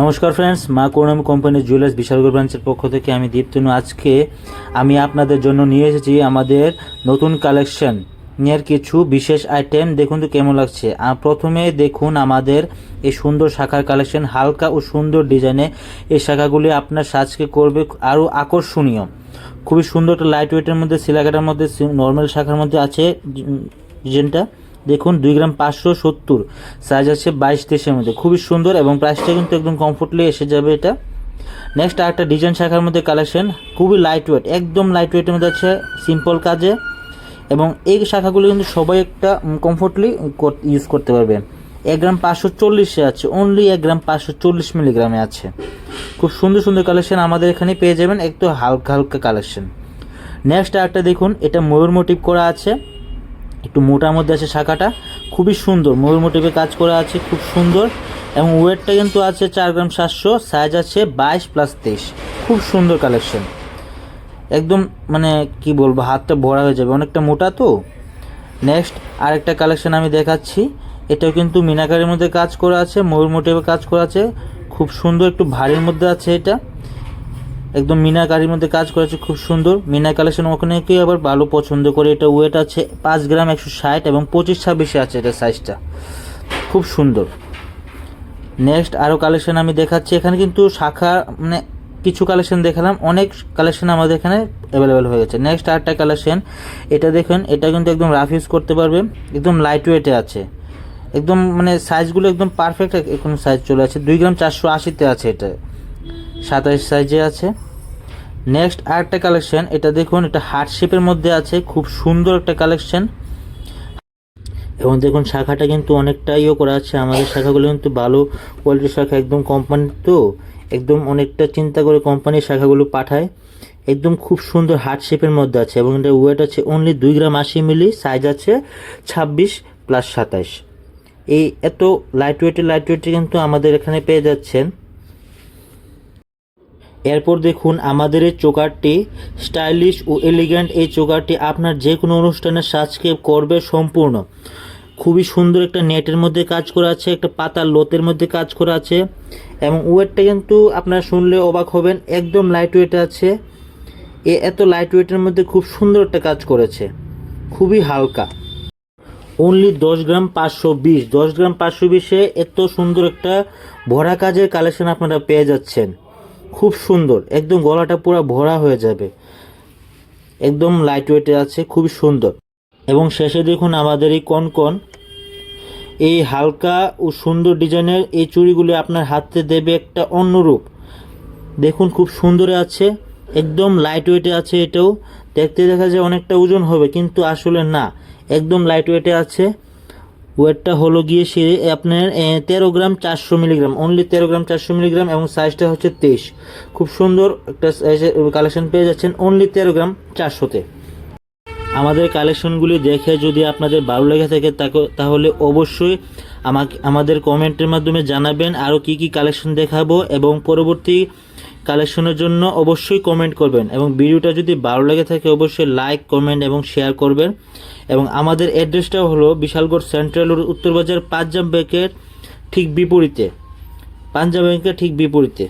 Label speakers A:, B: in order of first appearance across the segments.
A: নমস্কার ফ্রেন্ডস মা করুণাম কোম্পানির জুয়েলার্স বিশালগড় ব্রাঞ্চের পক্ষ থেকে আমি দীপ্তনু। আজকে আমি আপনাদের জন্য নিয়ে এসেছি আমাদের নতুন কালেকশন এর কিছু বিশেষ আইটেম দেখুন তো কেমন লাগছে। প্রথমে দেখুন আমাদের এই সুন্দর শাখার কালেকশন হালকা ও সুন্দর ডিজাইনে এই শাখাগুলি আপনার সাজকে করবে আরও আকর্ষণীয়। খুবই সুন্দর একটা লাইট ওয়েটের মধ্যে, সিলাকাটার মধ্যে নর্মাল শাখার মধ্যে আছে ডিজাইনটা দেখুন, দুই গ্রাম পাঁচশো সত্তর। সাইজ আছে বাইশ তেইশের মধ্যে। খুবই সুন্দর এবং প্রাইসটা কিন্তু একদম কমফোর্টলি এসে যাবে এটা। নেক্সট আরেকটা ডিজাইন শাখার মধ্যে কালেকশন খুবই লাইট ওয়েট একদম লাইট ওয়েটের মধ্যে আছে সিম্পল কাজে। এবং এই শাখাগুলো কিন্তু সবাই একটা কমফোর্টলি ইউজ করতে পারবে। এক গ্রাম পাঁচশো চল্লিশে আছে অনলি এক গ্রাম পাঁচশো চল্লিশ মিলিগ্রামে আছে। খুব সুন্দর সুন্দর কালেকশন আমাদের এখানে পেয়ে যাবেন একটু হালকা হালকা কালেকশন নেক্সট আরেকটা দেখুন, এটা ময়ূর মোটিভ করা আছে। একটু মোটার মধ্যে আছে শাখাটা। খুবই সুন্দর। ময়ূর মোটিভে কাজ করা আছে, খুব সুন্দর। এবং ওয়েটটা কিন্তু আছে চার গ্রাম সাতশো সাইজ আছে বাইশ প্লাস তেইশ। খুব সুন্দর কালেকশন একদম মানে কি বলব, হাতটা ভরা হয়ে যাবে। অনেকটা মোটা তো। নেক্সট আরেকটা কালেকশন আমি দেখাচ্ছি। এটাও কিন্তু মিনাকারের মধ্যে কাজ করা আছে ময়ূর মোটিভে কাজ করা আছে। খুব সুন্দর, একটু ভারীর মধ্যে আছে এটা। একদম মিনাকারির মধ্যে কাজ করেছে, খুব সুন্দর। মিনা কালেকশন ওখানে কেউ আবার ভালো পছন্দ করে। এটা ওয়েট আছে পাঁচ গ্রাম একশো ষাট এবং পঁচিশ ছাব্বিশে আছে এটা সাইজটা খুব সুন্দর। নেক্সট আরও কালেকশন আমি দেখাচ্ছি। এখানে কিন্তু শাখা মানে কিছু কালেকশন দেখালাম। অনেক কালেকশন আমাদের এখানে অ্যাভেলেবেল হয়ে গেছে। নেক্সট আরেকটা কালেকশন এটা দেখুন, এটা কিন্তু একদম রাফ ইউজ করতে পারবে। একদম লাইট ওয়েটে আছে। একদম মানে সাইজগুলো একদম পারফেক্ট এখন সাইজ চলে আছে। দুই গ্রাম চারশো আশিতে আছে এটা। সাতাশ সাইজে আছে। নেক্সট আরেকটা কালেকশন এটা দেখুন, এটা হার্ট শেপের মধ্যে আছে, খুব সুন্দর একটা কালেকশন এবং দেখুন, শাখাটা কিন্তু অনেকটা ইয়ে করা আছে, আমাদের শাখাগুলো কিন্তু ভালো কোয়ালিটির শাখা, একদম কোম্পানি তো, একদম অনেকটা চিন্তা করে কোম্পানির শাখাগুলো পাঠায়। একদম খুব সুন্দর হার্ট শেপের মধ্যে আছে, এবং এটা ওয়েট আছে অনলি দুই গ্রাম আশি মিলি সাইজ আছে ছাব্বিশ প্লাস সাতাশ এই এত লাইট ওয়েটের লাইট ওয়েটে কিন্তু আমাদের এখানে পেয়ে যাচ্ছেন। এরপর দেখুন আমাদের এই চোকারটি স্টাইলিশ ও এলিগ্যান্ট এই চোকারটি আপনার যে কোনো অনুষ্ঠানে সাজকে করবে সম্পূর্ণ। খুবই সুন্দর একটা নেটের মধ্যে কাজ করা আছে, একটা পাতার লোতের মধ্যে কাজ করা আছে এবং ওয়েটটা কিন্তু আপনারা শুনলে অবাক হবেন, একদম লাইট ওয়েট আছে। এ এত লাইট ওয়েটের মধ্যে খুব সুন্দর একটা কাজ করেছে, খুবই হালকা। অনলি দশ গ্রাম পাঁচশো বিশ, দশ গ্রাম পাঁচশো বিশে এত সুন্দর একটা ভরা কাজের কালেকশন আপনারা পেয়ে যাচ্ছেন। খুব সুন্দর। একদম গলাটা পুরো ভরা হয়ে যাবে। একদম লাইট ওয়েটে আছে খুবই সুন্দর। এবং শেষে দেখুন আমাদের এই কনকন। এই হালকা ও সুন্দর ডিজাইনের এই চুড়িগুলি আপনার হাতে দেবে একটা অন্য রূপ দেখুন খুব সুন্দরে আছে, একদম লাইট ওয়েটে আছে এটাও। দেখতে দেখা যায় অনেকটা ওজন হবে, কিন্তু আসলে না। একদম লাইট ওয়েটে আছে। ওয়েটটা হলো গিয়ে সে আপনার তেরো গ্রাম চারশো মিলিগ্রাম অনলি তেরো গ্রাম চারশো মিলিগ্রাম এবং সাইজটা হচ্ছে তেইশ। খুব সুন্দর একটা কালেকশন পেয়ে যাচ্ছেন অনলি তেরো গ্রাম চারশোতে। আমাদের কালেকশনগুলি দেখে যদি আপনাদের ভালো লেগে থাকে তাহলে অবশ্যই আমাকে, আমাদের কমেন্টের মাধ্যমে জানাবেন আরও কি কি কালেকশন দেখাবো এবং পরবর্তী কালেকশনের জন্য অবশ্যই কমেন্ট করবেন। এবং ভিডিওটা যদি ভালো লেগে থাকে, অবশ্যই লাইক কমেন্ট এবং শেয়ার করবেন। এবং আমাদের অ্যাড্রেসটা হলো বিশালগড় সেন্ট্রাল রোড উত্তর বাজার পাঞ্জাব ব্যাংকের ঠিক বিপরীতে। পাঞ্জাব ব্যাংকের ঠিক বিপরীতে।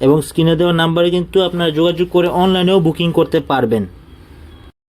A: এবং স্ক্রিনে দেওয়া নাম্বারে কিন্তু আপনারা যোগাযোগ করে অনলাইনেও বুকিং করতে পারবেন।